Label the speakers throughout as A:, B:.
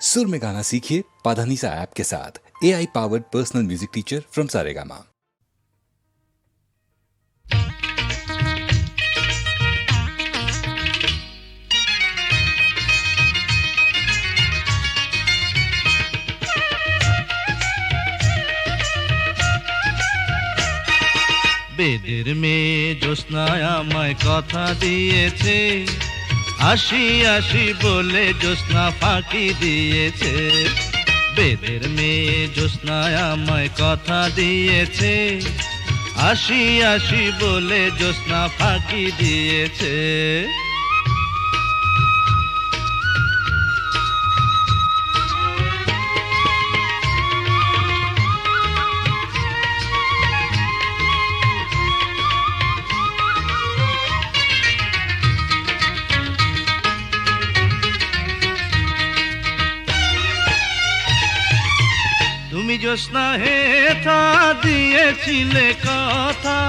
A: सुर में गाना सीखिए पाधानीसा ऐप के साथ A I powered personal music teacher from Saregama
B: বেদের মেয়ে জ্যোৎস্নায় আমায় কথা দিয়েছে আসি আসি বলে জ্যোৎস্না ফাঁকি দিয়েছে। বেদের মেয়ে জ্যোৎস্নায় আমায় কথা দিয়েছে। আসি আসি বলে জ্যোৎস্না ফাঁকি দিয়েছে। তুমি জ্যোৎস্না হেথা দিয়েছিলে কথা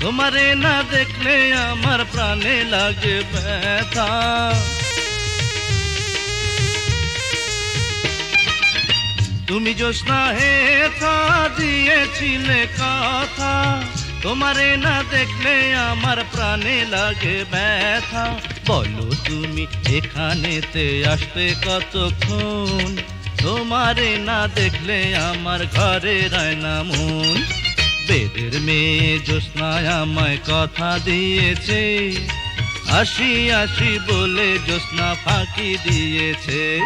B: তোমারে না দেখলে আমার প্রাণে লাগে ব্যথা তুমি জ্যোৎস্না হেথা দিয়েছিলে কথা তোমারে না দেখলে আমার প্রাণে লাগে ব্যথা বলো তুমি এখানেতে আসতে কতক্ষণ তোমারে না দেখলে আমার ঘরে রায় না মন। বেদের মেয়ে জ্যোৎস্নায় আমায় কথা দিয়েছে। আসি আসি বলে জ্যোৎস্না ফাঁকি দিয়েছে।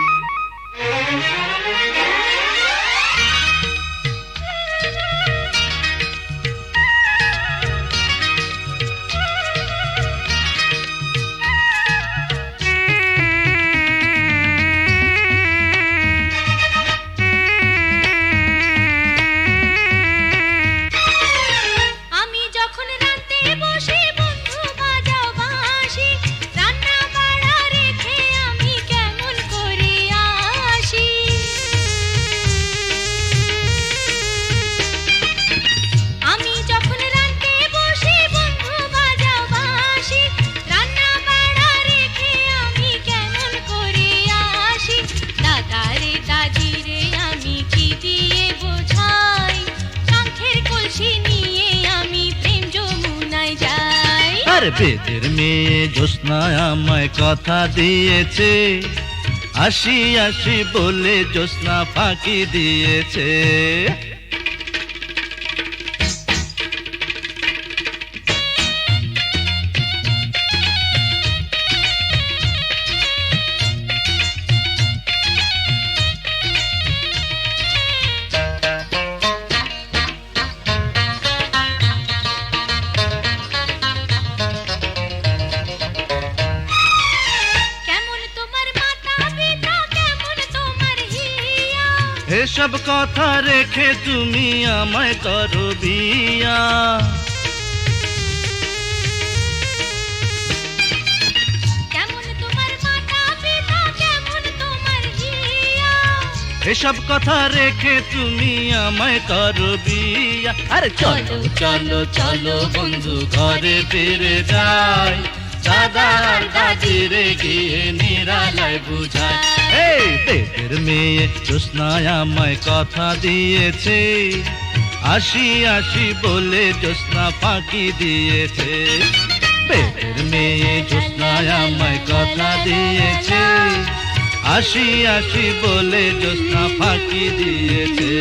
B: বেদের মেয়ে জোৎস্না আমায় কথা দিয়েছে। আসি আসি বলে জ্যোৎস্না ফাঁকি দিয়েছে। এসব কথা রেখে তুমি আমায় করো বিয়া। এসব কথা রেখে তুমি আমায় করো বিয়া। আরে চলো চলো চলো বন্ধু ঘরে ফিরে যাই। দাদা আর দাদিরে গিয়ে নিরালায় বুঝায় এই বেদের মেয়ে জ্যোৎস্নায় আমায় কথা দিয়েছে আসি আসি বলে জ্যোৎস্না ফাঁকি দিয়েছে বেদের মেয়ে জ্যোৎস্নায় আমায় কথা দিয়েছে আসি আসি বলে জ্যোৎস্না ফাঁকি দিয়েছে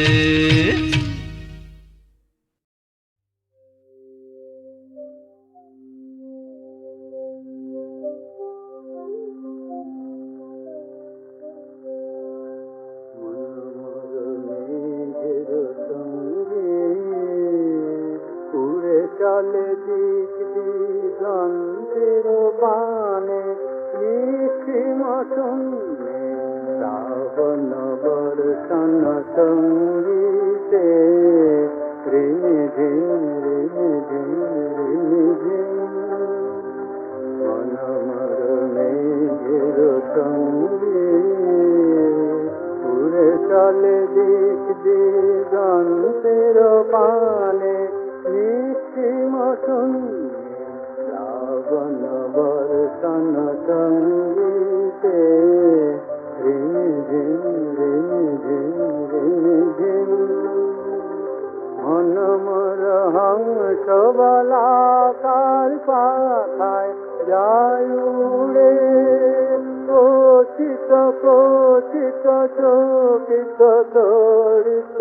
C: চকিত দরিত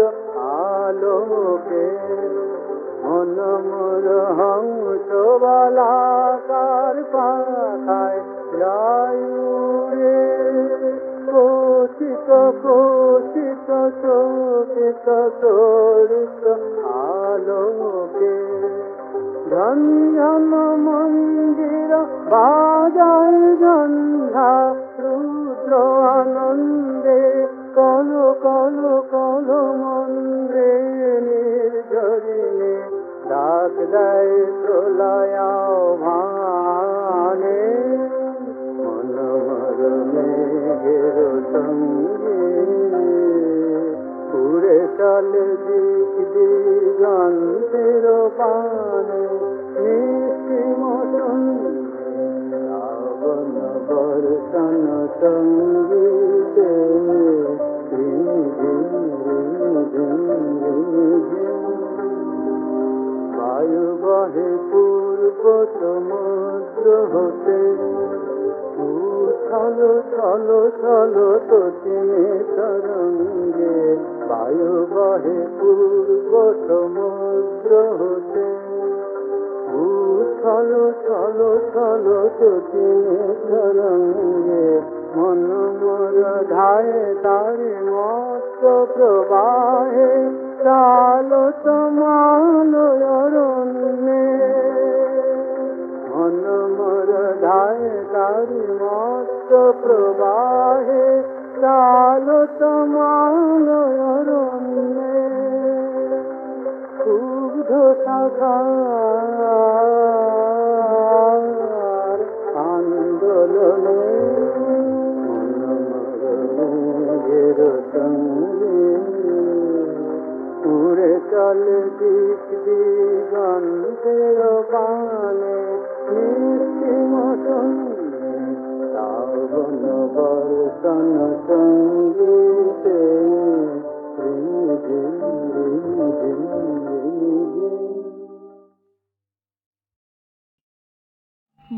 C: আলোকে মনমর হংস ডাক দেয় প্রলয়াও ভানে মনোহর মেঘের সঙ্গে উড়ে চলে দিক দিগন্তের পানে মতন শ্রাবণ বর্ষণ সঙ্গীতে ঝিম রিম ঝিম রিম ঝিম বায়ু বহে পূর্ব সমুদ্র হতে ছল ছল ছল তোতিনে তরঙ্গে। বায়ু বহে পূর্ব সমুদ্র হতে ছল ছল ছল তোতিনে তরঙ্গে। মন মোর ধায়ে তারে মস্ত প্রবাহে চাল সমাল অরণ্যে মন ধায় তারি মস্ত প্রবাহে কালো সমান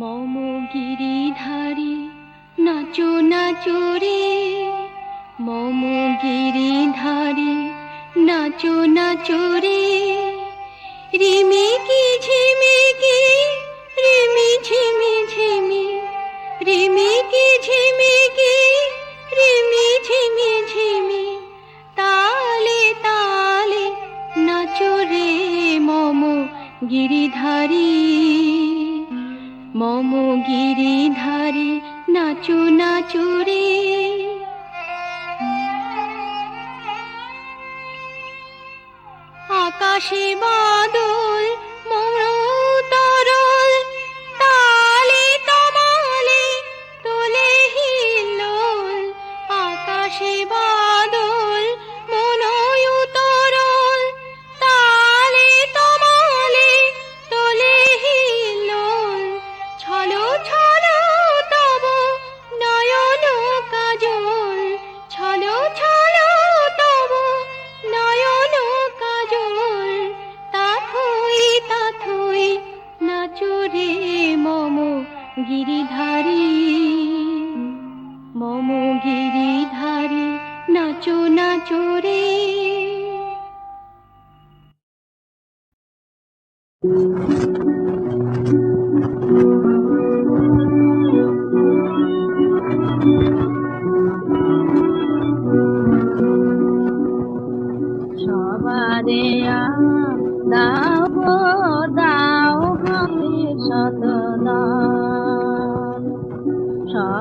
D: মম গিরিধারী নাচো নাচো রে। মম গিরিধারী নাচো নাচো রে। রিমিকি ঝিমিকি রিমি ঝিমি ঝিমি। রিমিকি ঝিমিকি রিমি ঝিমি ঝিমি। তালে তালে নাচো রে মম গিরিধারী মম গিরিধারী নাচো নাচো রে। আকাশে বাদল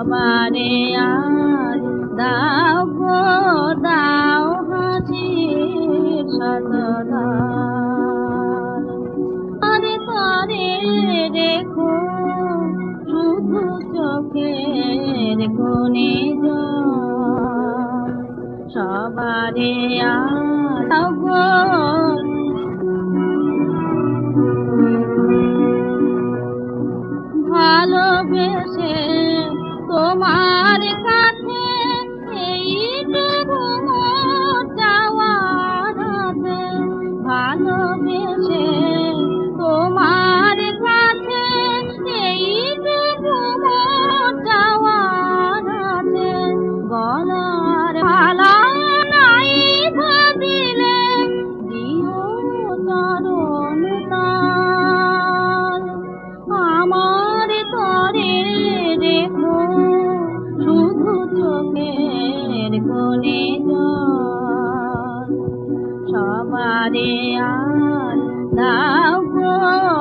E: সবারে আর দাও গো, দাও হাসি সতদান আরে তারে রেখো, শুধু চোখের কোণে সবারে আগর ভালোবেসে তোমার 啊，滴呀，南无。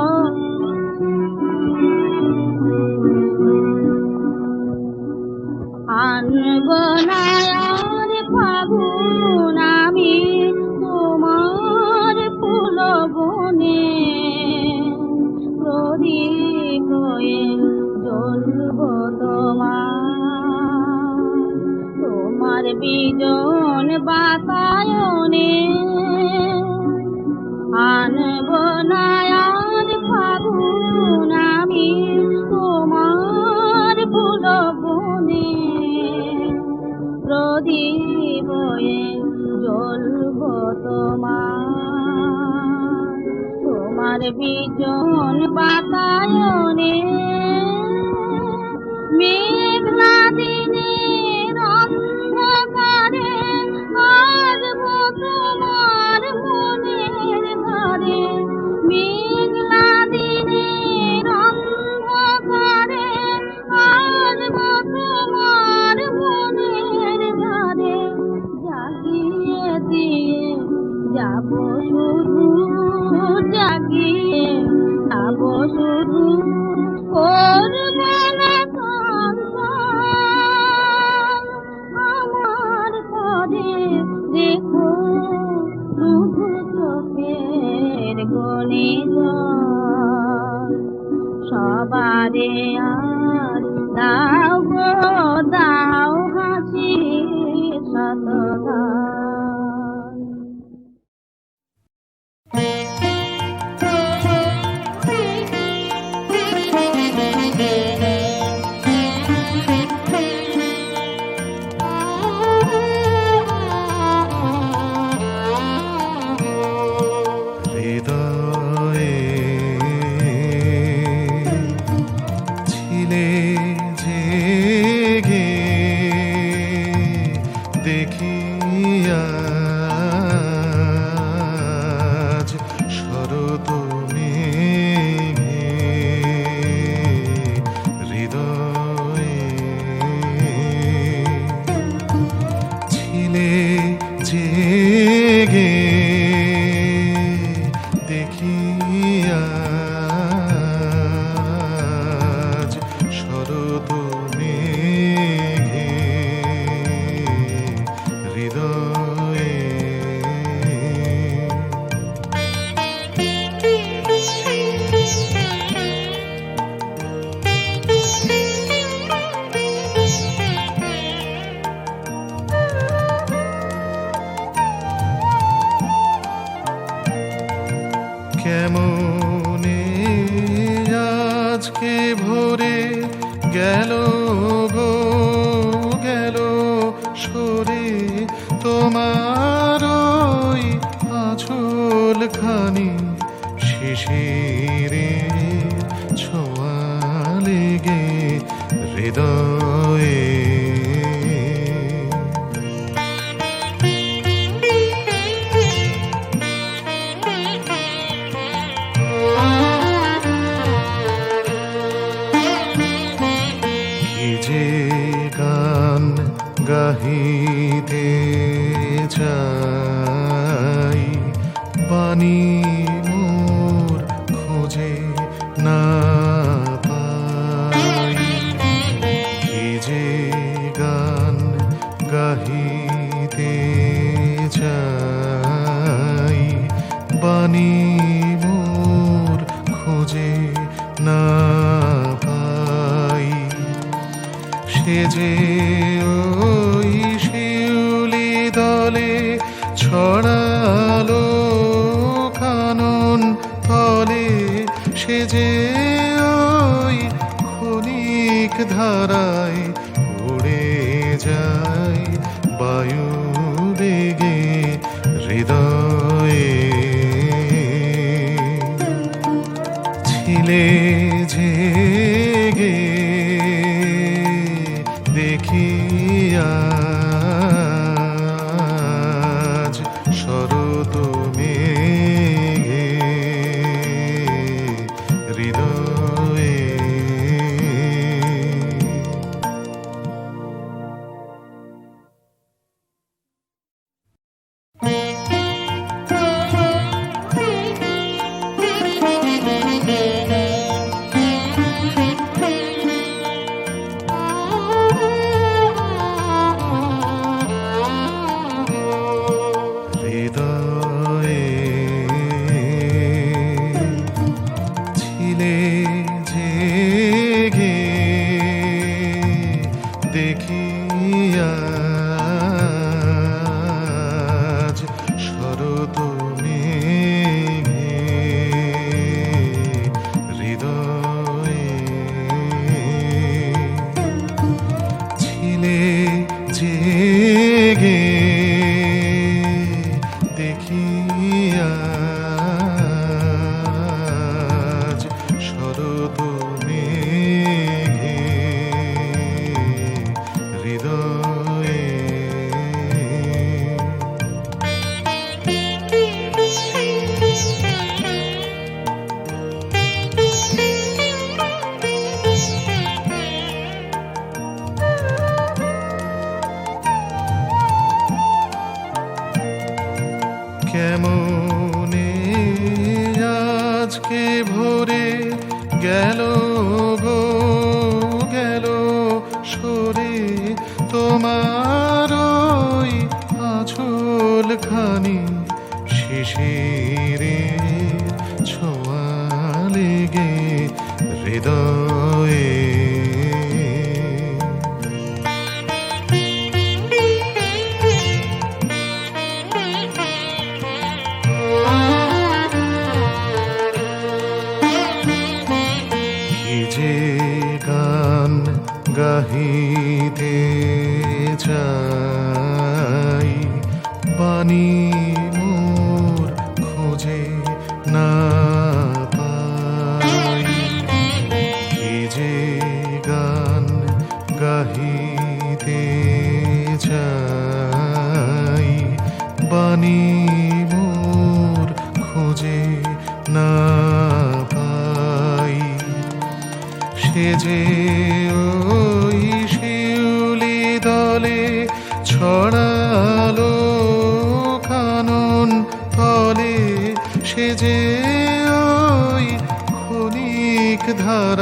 E: না
F: পাই। সে যে ওই শিউলি দলে ছড়ালো কানন তলে, সে যে ওই ক্ষণিক ধারা আজ শরদ ভুবন আমার ওই খানি শিশিরে ছোয়া লেগে হৃদয়ে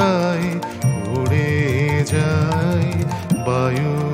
F: হারাই উড়ে যায় বায়ু